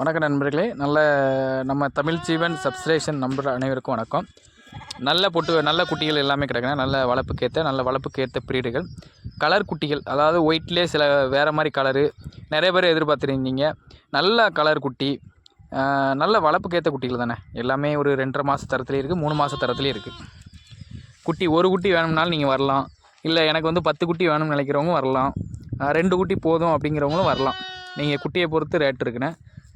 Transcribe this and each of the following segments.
வணக்கம் நண்பர்களே. நல்ல நம்ம தமிழ் ஜீவன் சப்ஸ்கிரேஷன் நம்பர் அனைவருக்கும் வணக்கம். நல்ல பொட்டு நல்ல குட்டிகள் எல்லாமே கிடைக்கணும் நல்ல வளர்ப்புக்கேற்ற நல்ல வளர்ப்புக்கேற்ற பிரீடுகள். கலர் குட்டிகள் அதாவது ஒயிட்லேயே சில வேறு மாதிரி கலரு நிறைய பேர் எதிர்பார்த்துருந்தீங்க. நல்ல கலர் குட்டி நல்ல வளர்ப்புக்கேற்ற குட்டிகள் தானே. எல்லாமே ஒரு ரெண்டரை மாத தரத்துலேயும் இருக்குது மூணு மாத தரத்துலேயும் இருக்குது குட்டி ஒரு குட்டி வேணும்னாலும் நீங்கள் வரலாம். இல்லை எனக்கு வந்து பத்து குட்டி வேணும்னு நினைக்கிறவங்க வரலாம். ரெண்டு குட்டி போதும் அப்படிங்கிறவங்களும் வரலாம். நீங்கள் குட்டியை பொறுத்து ரேட் இருக்குண்ணே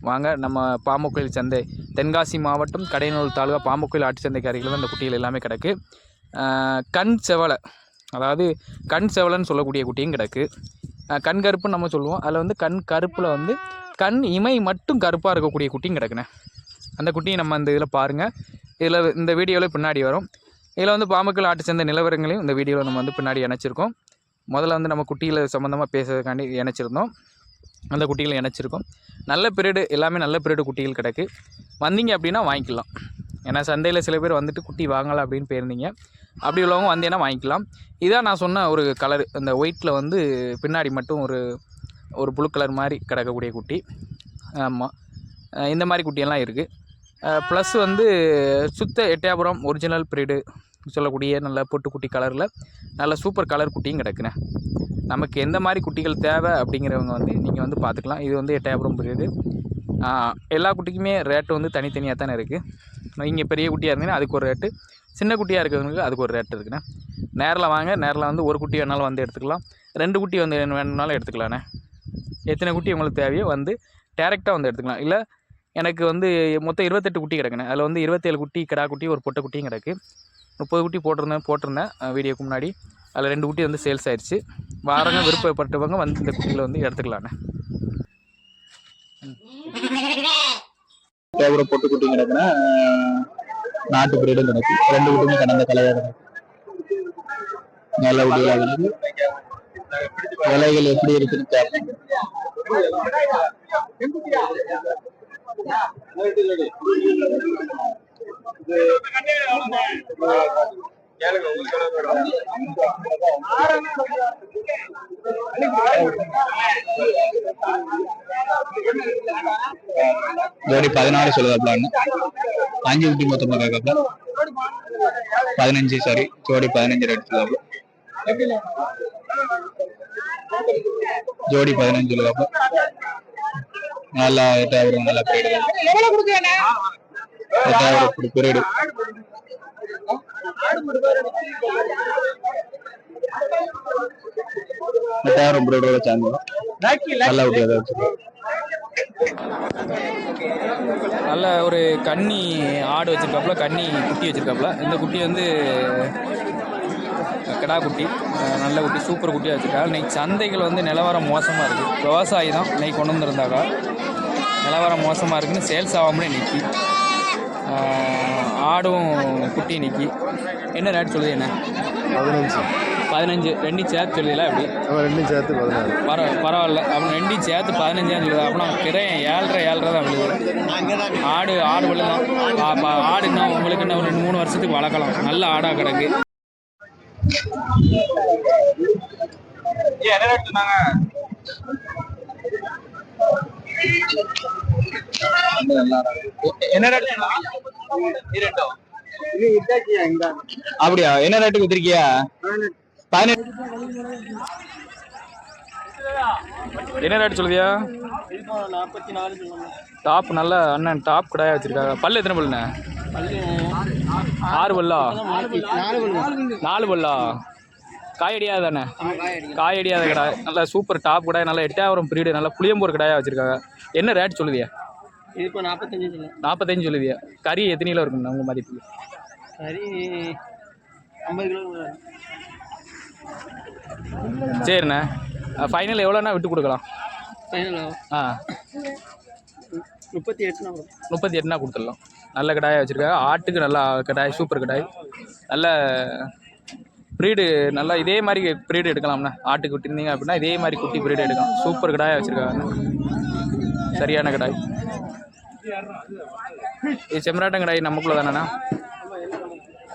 வாங்க நம்ம பாம்புக்கோயில் சந்தை தென்காசி மாவட்டம் கடையனூர் தாலுகா பாம்புக்கோயில் ஆட்டு சந்தைக்கு அருகில் தான் இந்த குட்டிகள் எல்லாமே கிடக்கு. கண் செவலை அதாவது கண் செவலைன்னு சொல்லக்கூடிய குட்டியும் கிடக்கு. கண் கருப்புன்னு நம்ம சொல்லுவோம். அதில் வந்து கண் கருப்பில் வந்து கண் இமை மட்டும் கருப்பாக இருக்கக்கூடிய குட்டியும் கிடக்குண்ணே. அந்த குட்டியை நம்ம அந்த இதில் பாருங்கள் இதில் இந்த வீடியோவில் பின்னாடி வரும். இதில் வந்து பாம்புக்கள் ஆட்டு சந்தை நிலவரங்களையும் இந்த வீடியோவில் நம்ம வந்து பின்னாடி இணைச்சிருக்கோம். முதல்ல வந்து நம்ம குட்டியில் சம்மந்தமாக பேசுறதுக்காண்டி இணைச்சிருந்தோம். அந்த குட்டிகளை இணைச்சிருக்கும். நல்ல பீரியடு எல்லாமே நல்ல பீரியடு குட்டிகள் கிடக்கு. வந்தீங்க அப்படின்னா வாங்கிக்கலாம். ஏன்னா சந்தையில் சில பேர் வந்துட்டு குட்டி வாங்கலாம் அப்படின்னு போயிருந்தீங்க. அப்படி உள்ளவங்க வந்தீங்கன்னா வாங்கிக்கலாம். இதான் நான் சொன்ன ஒரு கலர் இந்த ஒயிட்டில் வந்து பின்னாடி மட்டும் ஒரு ஒரு ப்ளூ கலர் மாதிரி கிடக்கக்கூடிய குட்டி. ஆமாம் இந்த மாதிரி குட்டியெல்லாம் இருக்குது ப்ளஸ் வந்து சுத்த எட்டயபுரம் ஒரிஜினல் பிரீடு சொல்லக்கூடிய நல்ல பொட்டுக்குட்டி கலரில் நல்ல சூப்பர் கலர் குட்டியும் கிடக்குண்ணே நமக்கு எந்த மாதிரி குட்டிகள் தேவை அப்படிங்கிறவங்க வந்து நீங்கள் வந்து பார்த்துக்கலாம். இது வந்து எட்டாயிரம் புரியுது. எல்லா குட்டிக்குமே ரேட்டு வந்து தனித்தனியாக தானே இருக்குது இங்கே பெரிய குட்டியாக இருந்தீங்கன்னா அதுக்கு ஒரு ரேட்டு சின்ன குட்டியாக இருக்கிறவங்களுக்கு அதுக்கு ஒரு ரேட்டு இருக்குண்ணே நேரில் வாங்க நேரில் வந்து ஒரு குட்டி வேணாலும் வந்து எடுத்துக்கலாம். ரெண்டு குட்டி வந்து வேணும்னாலும் எடுத்துக்கலாண்ணே எத்தனை குட்டி உங்களுக்கு தேவையோ வந்து டேரெக்டாக வந்து எடுத்துக்கலாம். இல்லை எனக்கு வந்து மொத்தம் இருபத்தெட்டு குட்டி கிடக்குண்ணே அதில் வந்து இருபத்தேழு குட்டி கிடா குட்டி ஒரு பொட்டை குட்டியும் கிடக்கு. முப்பது குட்டி போட்டிருந்தேன் போட்டிருந்தேன். வீடியோக்கு முன்னாடி. அதில் ரெண்டு குட்டி வந்து சேல்ஸ் ஆயிடுச்சு வாரங்க விருப்பப்பட்டவங்க வந்து இந்த குட்டியில் வந்து எடுத்துக்கலாண்ணே தேவர பொட்டு குட்டி கிடக்குன்னா நாட்டு பிரீடும் கிடக்கு ரெண்டு குட்டியுமே கடந்த கலையாக கிடக்கு நல்ல குட்டிகளா கிடக்கு விலைகள் எப்படி இருக்குன்னு கேட்போம் ஜோடி பதினாறு சொல்லுதாப்லான்னு அஞ்சு குட்டி மொத்தமாக கேட்கப்பல பதினஞ்சு சாரி ஜோடி பதினஞ்சு ரேட் சொல்லுதாப்ல. ஜோடி பதினஞ்சு சொல்லுதாப்ல. நல்லா எட்டாயிரம் நல்லா எட்டாயிரம் பிரீடோட சேர்ந்து. நல்லா நல்ல ஒரு கன்னி ஆடு வச்சிருக்காப்புல கன்னி குட்டி வச்சிருக்காப்புல. இந்த குட்டி வந்து கிடா குட்டி. நல்ல குட்டி சூப்பர் குட்டியாக வச்சுருக்காங்க இன்னைக்கு சந்தைகள் வந்து நிலவரம் மோசமாக இருக்குது விவசாயி தான் இன்னைக்கு கொண்டு வந்திருந்தாக்கா நிலவரம் மோசமாக இருக்குன்னு சேல்ஸ் ஆகாமலே நிற்கி ஆடும் குட்டி நிற்கி என்ன ரேட் சொல்லுது என்ன? பதினஞ்சு. பதினஞ்சு. ரெண்டையும் சேர்த்து சொல்லுதீங்களா எப்படி? அவன் ரெண்டும் சேர்த்து பதினாறு. பர பரவாயில்ல. அப்போ ரெண்டையும் சேர்த்து பதினஞ்சான்னு சொல்லுது. அப்படின்னா கிரையம் ஏழரை ஏழரை தான் விழுது. ஆடு ஆடு விழுதான் ஆடு இன்னும் உங்களுக்கு இன்னும் ஒரு ரெண்டு மூணு வருஷத்துக்கு வளர்க்கலாம். நல்ல ஆடாக கிடக்கு. என்ன ரேட் அப்படியா? என்ன ரேட்டுக்கு வித்திருக்கியா? பதினெட்டு. என்ன ரேட் சொல்லுதியா? டாப் நல்ல அண்ணன் டாப் கடாயா வச்சிருக்காங்க. பல்லு எத்தனை பல்லுண்ணே? ஆறு பல்லா. நாலு பல்லா? காயடியா தானே காயடியாத கடை நல்ல சூப்பர் டாப் கடாய் நல்ல எட்டாயிரம் பிரீடு நல்ல புளியம்பூர் கடாயா வச்சிருக்காங்க. என்ன ரேட் சொல்லுதியா? இது இப்போ நாற்பத்தஞ்சு நாற்பத்தஞ்சு சொல்லுதியா. கறி எத்தனை கிலோ இருக்குண்ணா உங்கள் மதிப்பு சரி ஐம்பது கிலோ சரிண்ணே. ஃபைனல் எவ்வளோண்ணா விட்டு கொடுக்கலாம்? ஆ? முப்பத்தி எட்டுனா முப்பத்தி எட்டுனா கொடுத்துடலாம். நல்ல கடாயை வச்சுருக்காங்க. ஆட்டுக்கு நல்லா கடாய் சூப்பர் கடாய். நல்ல ப்ரீடு நல்லா இதே மாதிரி ப்ரீடு எடுக்கலாம்ண்ணா. ஆட்டுக்கு விட்டுருந்தீங்க அப்படின்னா இதே மாதிரி குட்டி ப்ரீடு எடுக்கலாம். சூப்பர் கடாயாக வச்சுருக்காங்க. சரியான கடாய். இது செம்மராட்டம் கடாய் நமக்குள்ள தானேண்ணா?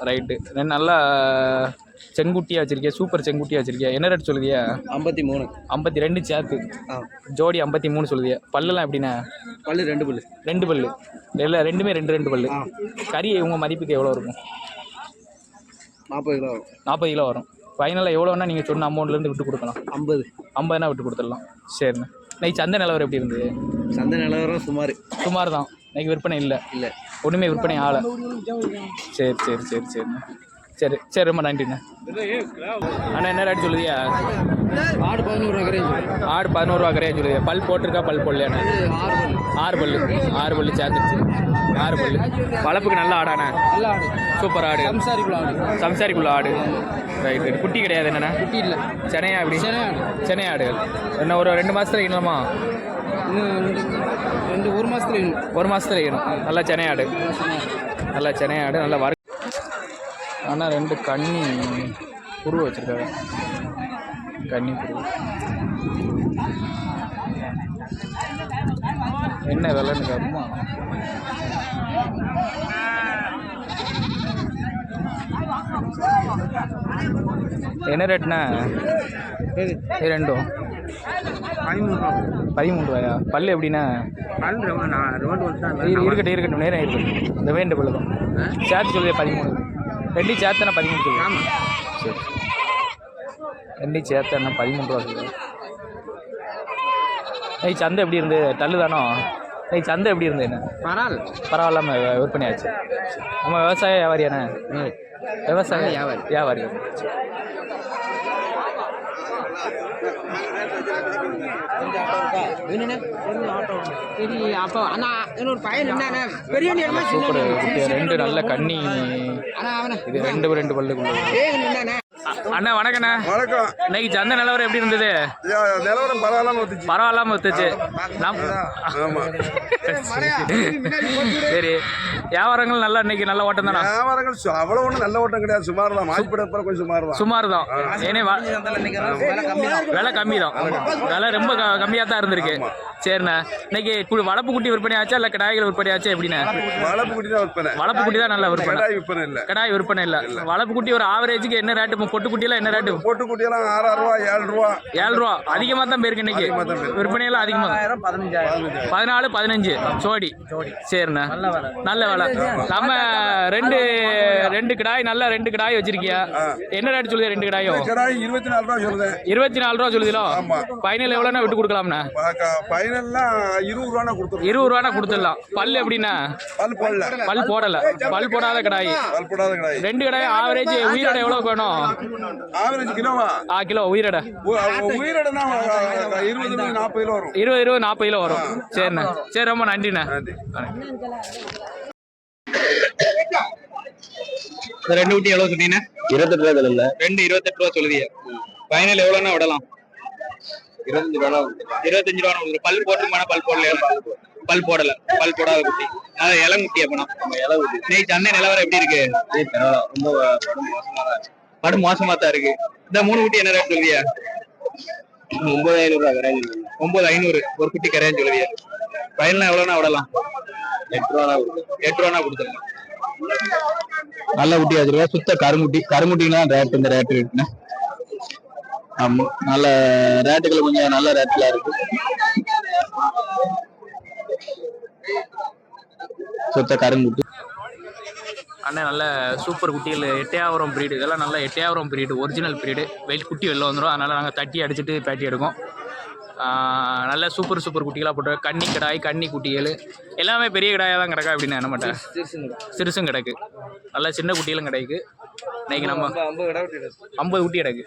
ரைட்டு நல்லா செங்குட்டியாக வச்சிருக்கியா? சூப்பர் செங்குட்டியாக வச்சிருக்கியா? என்ன ரேட் சொல்லுதியா? ஐம்பத்தி மூணு. ஐம்பத்தி ரெண்டு சேர்த்து. ஜோடி ஐம்பத்தி மூணு சொல்லுதியா? பல்லுலாம் எப்படிண்ணா? பல்லு ரெண்டு பல்லு. ரெண்டு பல்லு. இல்லை ரெண்டுமே ரெண்டு ரெண்டு பல்லு. கறி உங்கள் மதிப்புக்கு எவ்வளோ இருக்கும்? நாற்பது கிலோ வரும். நாற்பது கிலோ வரும். ஃபைனலாக எவ்வளோன்னா நீங்கள் சொன்ன அமௌண்ட்லேருந்து விட்டு கொடுக்கலாம். ஐம்பது. ஐம்பதுனா விட்டு கொடுத்துடலாம். சரிண்ணா. இன்னைக்கு சந்தை நிலவரம் எப்படி இருந்தது? சந்தை நிலவரம் சுமார். சுமார் தான் இன்னைக்கு விற்பனை இல்லை. இல்லை. ஒன்றுமே விற்பனை ஆகலை. சரி சரி சரி சரிண்ணா. சரி சரி ரொம்ப நன்றிண்ணா. அண்ணா என்ன ரேட் சொல்லுதியா? ஆடு பதினோரு ரூபா கரையும் ஆடு பதினோருவா கரையா சொல்லுதியா? பல் போட்டிருக்கா பல் போடலையாண்ணா? ஆறு பல்லு ஆறு பல்லு. ஆறு பல்லு சேர்ந்துருச்சு. ஆறு பல்லு வளர்ப்புக்கு நல்ல ஆடாண்ணா நல்ல ஆடு. சூப்பர் ஆடு. சம்சாரிக்குள்ள ஆடு. சம்சாரிக்குள்ள ஆடு. ரைட் ரைட் குட்டி கிடையாது என்னண்ணா? குட்டி இல்லை. சென்னையா அப்படி ஆடு. சென்னை ஆடுகள் என்ன ஒரு ரெண்டு மாதத்துல இன்னும் ரெண்டு ஒரு மாதத்துல வேணும் ஒரு மாதத்துல ஈனும் நல்லா சென்னை ஆடு. நல்லா சென்னை ஆடு. நல்லா வறு ஆனால் ரெண்டு கன்னி புரு வச்சுருக்காங்க கன்னி புரு என்ன விலைன்னு கேட்போமா என்ன ரேட்ண்ணா ரெண்டும். பதிமூணு ரூபா பதிமூணு ரூபாயா வந்து இரு- இருக்கட்டும் இருக்கட்டும் நேரம் இருக்கட்டும் இந்த வேண்ட பல்லு தான். சேர்த்து சொல்லுது பதிமூணு. ரெண்டு சேர்த்தனா பதிமூணு சொல்லு ஆமாம் சரி. ரெண்டு சேர்த்தனா பதிமூணு ரூபா சொல்லு ஏய் சந்தை எப்படி இருந்து? டல்லு தானோ ஏய் சந்தை எப்படி இருந்து என்ன? பரவாயில்ல. பரவாயில்லாம வி- விற்பனை ஆச்சு. நம்ம விவசாய வியாபாரியாண்ணே விவசாய வியாபாரி. வியாபாரி. ரெண்டு நல்ல அவனை. இது ரெண்டு ரெண்டு பல்லுக்குள்ள. அண்ணா வணக்கண்ணா. வணக்கம். இன்னைக்கு சந்தை நிலவரம் எப்படி இருந்தது? நிலவரம் பரவாயில்லாம வந்துச்சு. பரவாயில்லாம ஆமா. சரி. வியாபாரங்கள் நல்லா இன்னைக்கு நல்ல ஓட்டம் தானா? வியாபாரங்கள் அவ்வளவு ஒன்றும் நல்ல ஓட்டம் கிடையாது. சுமார் தான் மாய்ப்பிட கொஞ்சம் சுமார் தான் சுமார் தான் ஏனே வா- விலை கம்மி தான். விலை ரொம்ப கம்மியாக தான் இருந்திருக்கு. சரிண்ணா. இன்னைக்கு வளப்பு குட்டி விற்பனை ஆச்சா இல்லை கிடாய்கள் விற்பனை ஆச்சா எப்படிண்ணா? வளர்ப்பு குட்டி தான் விற்பனை. வளப்பு குட்டி தான் நல்லா விற்பனை. கடாய் விற்பனை இல்லை. கிடாய் விற்பனை இல்லை. வளப்பு குட்டி ஒரு ஆவரேஜுக்கு என்ன ரேட்டு பொட்டு குட்டியெல்லாம் என்ன ரேட்டு பொட்டு குட்டியெல்லாம் ஆறாயிரம் ரூபா. ஏழு ரூபா ஏழு ரூபா அதிகமாக தான் போயிருக்கு. இன்னைக்கு விற்பனையெல்லாம் அதிகமாக பதினாலு பதினஞ்சு. ஜோடி. சரிண்ணா. நல்ல வேலை. நம்ம ரெண்டு ரெண்டு கிடாய் நல்ல ரெண்டு கிடாய் வச்சிருக்கியா? என்ன ரேட் சொல்லுது ரெண்டு கிடாயும் கடாய் இருபத்தி நாலு ரூபா சொல்லுதேன் இருபத்தி நாலு ரூபா ஆமா. ஃபைனல் எவ்வளோண்ணா விட்டு கொடுக்கலாம்ண்ணா? ஃபைனல்லாம் இருபது ரூபானா கொடுத்துருவோம் இருபது ரூபானா கொடுத்துடலாம். பல் எப்படின்னா பல் போடல. பல் போடல. பல் போடாத கடாய். பல் போடாத கடாய். ரெண்டு கடாய் ஆவரேஜ் உயிரோட எவ்வளோ வேணும்? ஆவரேஜ் கிலோவா? ஆ கிலோ உயிரோட. உயிரிடனா இருபது நாற்பது கிலோ வரும். இருபது இருபது நாற்பது கிலோ வரும். சரிண்ணா. சரி ரொம்ப நன்றிண்ணா. நன்றி. ரெண்டு குட்டி எவ்வளோ சொன்னீங்கன்னா இருபத்தெட்டு ரூபா இல்ல ரெண்டு இருபத்தெட்டு ரூபா சொல்லுதிய ஃபைனல் எவ்வளோண்ணா விடலாம்? இருபத்தஞ்சு ரூபா இருபத்தஞ்சு ரூபா விடுது. பல் போட்டுருமாண்ணா பல் போடலையா பல் போடல. பல் போடாத குட்டி. அது இளங்குட்டி அப்பனா. இன்னைக்கு சந்தை நிலவரம் எப்படி இருக்கு? ரொம்ப படு மோசமா தான் இருக்கு. இந்த மூணு குட்டி என்ன ரேட் சொல்லுவியா ஒன்பது ஐநூறு ரூபா ஒன்பது ஐநூறு. ஒரு குட்டி கரையான்னு சொல்லுவியா ஃபைனல் எவ்வளோண்ணா விடலாம். எட்டு ரூபா எட்டு ரூபானா கொடுத்துருங்க. நல்ல குட்டி வச்சிருக்கா சுத்த கருங்குட்டி. கருங்குட்டினா ரேட் இந்த ரேட் இருக்குண்ணே. ஆமா நல்ல ரேட்டுகள் கொஞ்சம் நல்ல ரேட்ல இருக்கு. சுத்த கருங்குட்டி. அண்ணன் நல்ல சூப்பர் குட்டிகள். எட்டையாவரம் பிரீடு இதெல்லாம் நல்ல எட்டையாவரம் ப்ரீடு ஒரிஜினல் பிரீடு வெயில் குட்டி வெளில வந்துடும் அதனால் நாங்கள் தட்டி அடிச்சுட்டு பேட்டி எடுக்கோம். நல்ல சூப்பர் சூப்பர் குட்டிகளாக போட்டு கன்னி கிடாய் கன்னி குட்டிகள் எல்லாமே பெரிய கிடாயாக தான் கிடக்கா அப்படின்னு என்ன மாட்டேன் சிறுசும் கிடக்கு. நல்ல சின்ன குட்டிகளும் கிடக்கு. இன்னைக்கு நம்ம ஐம்பது குட்டி கிடக்கு.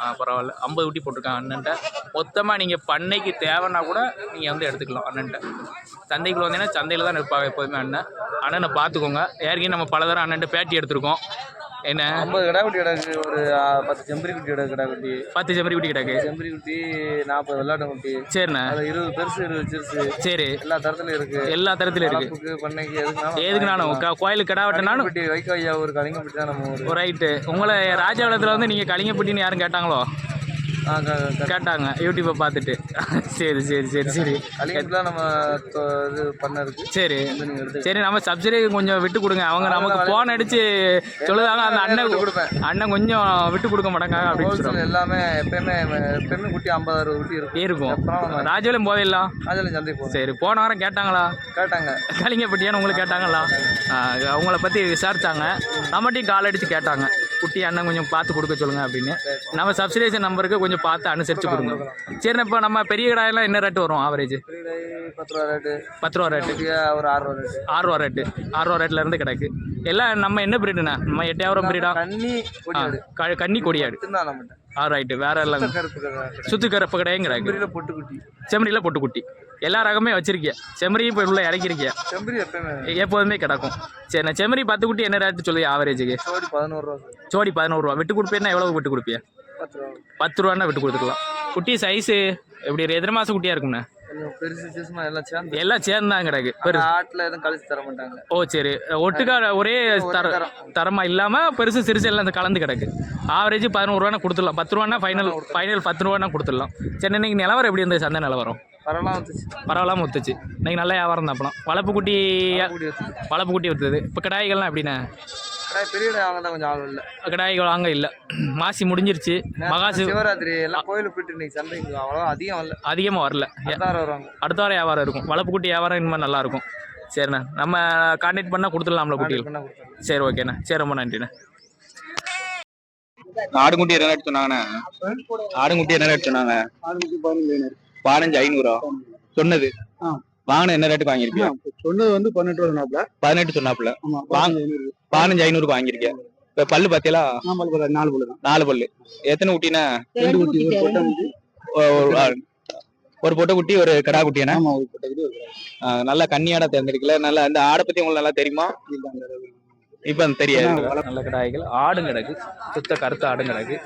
ஆ பரவாயில்ல. ஐம்பது குட்டி போட்டிருக்கான் அண்ணன்ட்ட. மொத்தமாக நீங்கள் பண்ணைக்கு தேவைன்னா கூட நீங்கள் வந்து எடுத்துக்கலாம் அண்ணன்ட்ட. சந்தைக்குள்ள வந்தீங்கன்னா சந்தையில் தான் நிற்பாங்க எப்போதுமே அண்ணன். அண்ணனை பார்த்துக்கோங்க. ஏற்கனவே நம்ம பல தரம் அண்ணன்ட்ட பேட்டி எடுத்திருக்கோம். என்ன? ஐம்பது கடை குட்டி கிடக்கு ஒரு பத்து செம்பரி குட்டி கிடக்கு கடை குட்டி. பத்து செம்பரி குட்டி கிடக்கு. செம்பரி குட்டி நாற்பது வெள்ளாட்டு குட்டி. சரிண்ணே. அது இருபது பெருசு இருபது சிறுசு. சரி. எல்லா தரத்துலையும் இருக்கு. எல்லா தரத்துலையும் இருக்கு. பண்ணைக்கு எதுக்குனாலும் எதுக்குனாலும் க- கோயிலுக்கு கடா வெட்டினாலும் கலிங்கப்பட்டி வைகோ ஐயா ஒரு கலிங்கப்பட்டி தான் நம்ம ஊர். ரைட்டு உங்களை ராஜாவளத்தில் வந்து நீங்கள் கலிங்கப்பட்டின்னு யாரும் கேட்டாங்களோ? கேட்டாங்க. யூடியூப்பை பார்த்துட்டு. சரி சரி சரி சரி. நம்ம இது பண்ண இருக்கு சரி சரி நம்ம சப்சிடி கொஞ்சம் விட்டு கொடுங்க. அவங்க நமக்கு ஃபோன் அடிச்சு சொல்லுதாங்க அந்த அண்ணன் கொடுப்பேன். அண்ணன் கொஞ்சம் விட்டு கொடுக்க மாட்டாங்க அப்படின்னு எல்லாமே எப்பயுமே எப்பயுமே குட்டி ஐம்பது அறுபது குட்டி இருக்கும். இருக்கும். ராஜபாளையம் போதில்லாம் அதில் சந்தை சரி போன வாரம் கேட்டாங்களா? கேட்டாங்க. கலிங்கப்பட்டியான்னு உங்களுக்கு கேட்டாங்களா? அவங்கள பற்றி விசாரிச்சாங்க. நம்மகிட்டையும் கால் அடித்து கேட்டாங்க. குட்டி அண்ணன் கொஞ்சம் பார்த்து கொடுக்க சொல்லுங்க அப்படின்னு. நம்ம சப்சிடேஷன் நம்பருக்கு கொஞ்சம் பார்த்து அனுசரித்து கொடுங்க. சரி இப்போ நம்ம பெரிய கடாயெல்லாம் என்ன ரேட்டு வரும் ஆவரேஜ் பத்து ரூபா ரேட்டு பத்து ரூபா ரேட்டு ஒரு ஆறு ரூபா ரேட்டு ஆறு ரூபா ரேட்டு ஆறு ரூபா ரேட்ல இருந்து கிடக்கு எல்லாம் நம்ம என்ன பிரீடுண்ணா நம்ம எட்டாயிரம் பிரீடா கண்ணி கன்னி கொடியாடு மட்டும்தான் நம்மகிட்ட ஆ ரைட்டு வேற எல்லாம் கருப்பு கருப்பு சுத்து கருப்பு கடையும் கிடக்கு. செம்பரியில் பொட்டு குட்டி செம்மறியில் பொட்டுக்குட்டி. எல்லா ரகமே வச்சிருக்கிய. செம்மறியும் இப்போ உள்ள இறக்கிருக்கிய. செம்பரி எப்பயுமே. எப்போதுமே கிடக்கும். சரி நான் செம்மறி பத்து குட்டி என்ன ரேட்டு சொல்லி ஆவரேஜுக்கு ஜோடி பதினோரு ரூபா சார். ஜோடி பதினோரு ரூபா. விட்டு கொடுப்பேன்னா எவ்வளவு விட்டு கொடுப்பிய? பத்து ரூபா. பத்து ரூபான்னா விட்டு கொடுத்துக்கலாம். குட்டி சைஸு எப்படி எத்தனை மாதம் குட்டியாக இருக்குண்ணே கொஞ்சம் பெருசு சிசுமா எல்லாம் சேர்ந்து. எல்லாம் கிடக்கு பெரு ஆட்டில் எதுவும் கழிச்சு தர மாட்டாங்க. ஓ சரி. ஒட்டுக்கா ஒரே தர தரம். இல்லாமல் பெருசு சிறுசு எல்லாம் கலந்து கிடக்கு. ஆவரேஜ் பதினோரு ரூபானா கொடுத்துடலாம். பத்து ரூபானா ஃபைனல் ஃபைனல் பத்து ரூபானா கொடுத்துடலாம். சரி இன்னைக்கு நிலவரம் எப்படி இருந்தது? சந்தை நிலவரம்? பரவாயில்ல வந்துச்சு. பரவாயில்லாம ஒத்துச்சு இன்னைக்கு நல்ல வியாபாரம் தான் அப்பலாம் வளப்பு குட்டி வளப்பு குட்டி விற்றுது இப்போ கிடாய்கள்லாம் எப்படிண்ணே? பெரிய கடை வாங்க தான் கொஞ்சம் ஆள் இல்லை. கிடாய்கள் வாங்க இல்லை. மாசி முடிஞ்சிருச்சு. மகாசி சிவராத்திரி எல்லாம் கோயிலுக்கு போயிட்டு இன்னைக்கு சந்தைக்கு அவ்வளோ அதிகம் வரல. அதிகமாக வரல. வருவாங்க. அடுத்த வாரம் வியாபாரம் இருக்கும். வளப்பு குட்டி வியாபாரம் இனிமேல் நல்லா இருக்கும். சரிண்ணா. நம்ம கான்டாக்ட் பண்ணால் கொடுத்துடலாம்ல குட்டிகள் சரி ஓகேண்ணா. சரி ரொம்ப நன்றிண்ணே. ஆடுங்குட்டி என்ன ரேட் சொன்னாங்கண்ணே? ஆடுங்குட்டி என்ன ரேட் சொன்னாங்க? பதினஞ்சு ஐநூறா? சொன்னது. வாங்கின என்ன ரேட்டுக்கு வாங்கியிருக்கீங்க சொன்னது வந்து ரூபா சொன்னாப்ல பதினெட்டு வாங்க. பதினஞ்சு ஐநூறுக்கு வாங்கியிருக்கேன் இப்ப பல்லு பாத்தியலா நாலு பல்லு நாலு பல்லு. எத்தனை குட்டினா ஒரு பொட்டை குட்டி ஒரு ஆ, ஒரு பொட்டை குட்டி ஒரு கடா குட்டியாண்ணே ஆமா ஒரு பொட்டை குட்டி ஒரு ஆ, நல்ல கன்னியாடா தேர்ந்தெடுக்கல நல்ல அந்த ஆடை பத்தி உங்களுக்கு நல்லா தெரியுமா? இப்ப தெரியாது. நல்ல கிடாய்கள் ஆடும் கிடக்கு சுத்த கருத்த ஆடும் கிடக்கு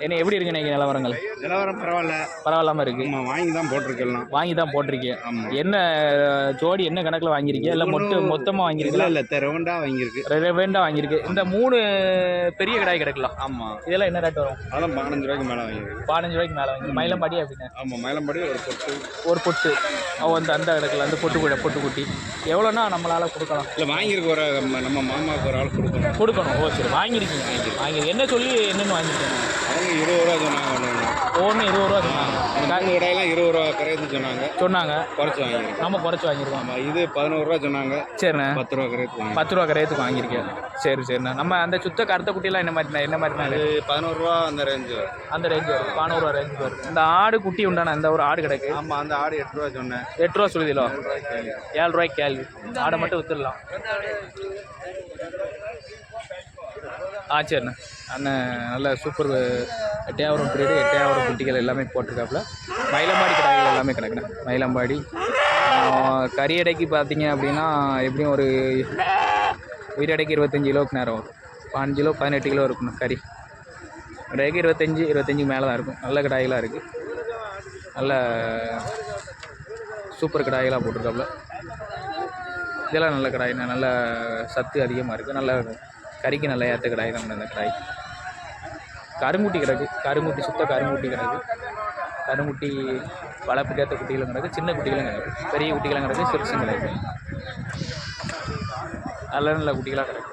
என்ன எப்படி இருக்கு இன்னைக்கு நிலவரங்கள்? நிலவரம் பரவாயில்ல. பரவாயில்லாம இருக்கு. வாங்கி தான் போட்டிருக்கலாம். வாங்கி தான் போட்டிருக்கீங்க. ஆமா. என்ன ஜோடி என்ன கணக்குல வாங்கியிருக்கீங்க? இல்ல மொட்டு மொத்தமா இல்ல வாங்கியிருக்கீங்களா? இல்ல தெரவண்டா வாங்கியிருக்கு. ரெவெண்டா வாங்கியிருக்கு. இந்த மூணு பெரிய கடாய் கிடக்கலாம். ஆமா. இதெல்லாம் என்ன ரேட் வரும்? அதெல்லாம் பதினஞ்சு ரூபாய்க்கு மேல வாங்கியிருக்கு. பதினஞ்சு ரூபாய்க்கு மேல வாங்கி மயிலம்பாடி அப்படின்னு? ஆமா மயிலம்படி ஒரு பொட்டு. ஒரு பொட்டு. அவ அந்த அந்த கிடக்கல அந்த பொட்டு கூட பொட்டு குட்டி. எவ்வளோன்னா நம்மளால கொடுக்கலாம். இல்ல வாங்கியிருக்கு ஒரு நம்ம- மாமாவுக்கு ஒரு ஆள் கொடுக்கணும். கொடுக்கணும். ஓ சரி வாங்கியிருக்கீங்க. வாங்கி என்ன சொல்லி என்னென்னு வாங்கியிருக்கீங்க? இருபது ரூபா சொன்னாங்க. ஒன்று இருபது ரூபா சொன்னாங்க. மூணு கடையெல்லாம் இருபது ரூபா கரையது சொன்னாங்க. சொன்னாங்க. குறைச்சு வாங்கியிருக்கோம். நம்ம குறைச்சி வாங்கியிருக்கோம். ஆமா இது பதினோரு ரூபா சொன்னாங்க. சரிண்ணே. பத்து ரூபா கரையத்து பத்து ரூபா கரையத்துக்கு வாங்கியிருக்கேன். சரி சரிண்ணா. நம்ம அந்த சுத்த கருத்த குட்டிலாம் என்ன மாதிரி என்ன மாதிரி பதினோரு ரூபா அந்த ரேஞ்சு அந்த ரேஞ்ச் வரும். பதினோரு ரேஞ்ச் வரும். இந்த ஆடு குட்டி உண்டான இந்த ஒரு ஆடு கிடக்கு. ஆமா அந்த ஆடு எட்டு ரூபா சொன்னேன். எட்டு ரூபா சொல்லுதிலோ? ஏழு ரூபாய்க்கு கேள்வி. ஆடை மட்டும் வித்துடலாம். ஆ சரிண்ணா அண்ணன் நல்ல சூப்பர் எட்டையாவரம் பீரியடு எட்டையாவரம் குட்டிகள் எல்லாமே போட்டிருக்காப்புல. மயிலம்பாடி கடைகள் எல்லாமே கிடக்குண்ணே. மயிலம்பாடி. கறி எடைக்கு பார்த்தீங்க அப்படின்னா எப்படியும் ஒரு உயிரடைக்கு இருபத்தஞ்சி கிலோவுக்கு நேரம் வரும். பாஞ்சு கிலோ பதினெட்டு கிலோ இருக்கணும் கறி. கடைக்கு இருபத்தஞ்சி இருபத்தஞ்சி மேலே தான் இருக்கும். நல்ல கடாய்களாக இருக்குது நல்ல சூப்பர் கடாய்களாக போட்டிருக்காப்புல. இதெல்லாம் நல்ல கடாய்ண்ணா. நல்ல சத்து அதிகமாக இருக்குது நல்ல கறிக்கு நல்ல ஏற்ற கடாய் தான் அந்த கடாய். கருங்குட்டி கிடக்கு. கருங்குட்டி சுத்த கருங்குட்டி கிடக்கு. கருங்குட்டி வளர்ப்புக்கு ஏற்ற குட்டிகளும் கிடக்கு. சின்ன குட்டிகளும் கிடக்கு. பெரிய குட்டிகளும் கிடக்கு. சிறுசும் கிடக்கு. நல்ல நல்ல குட்டிகளாக கிடக்கு.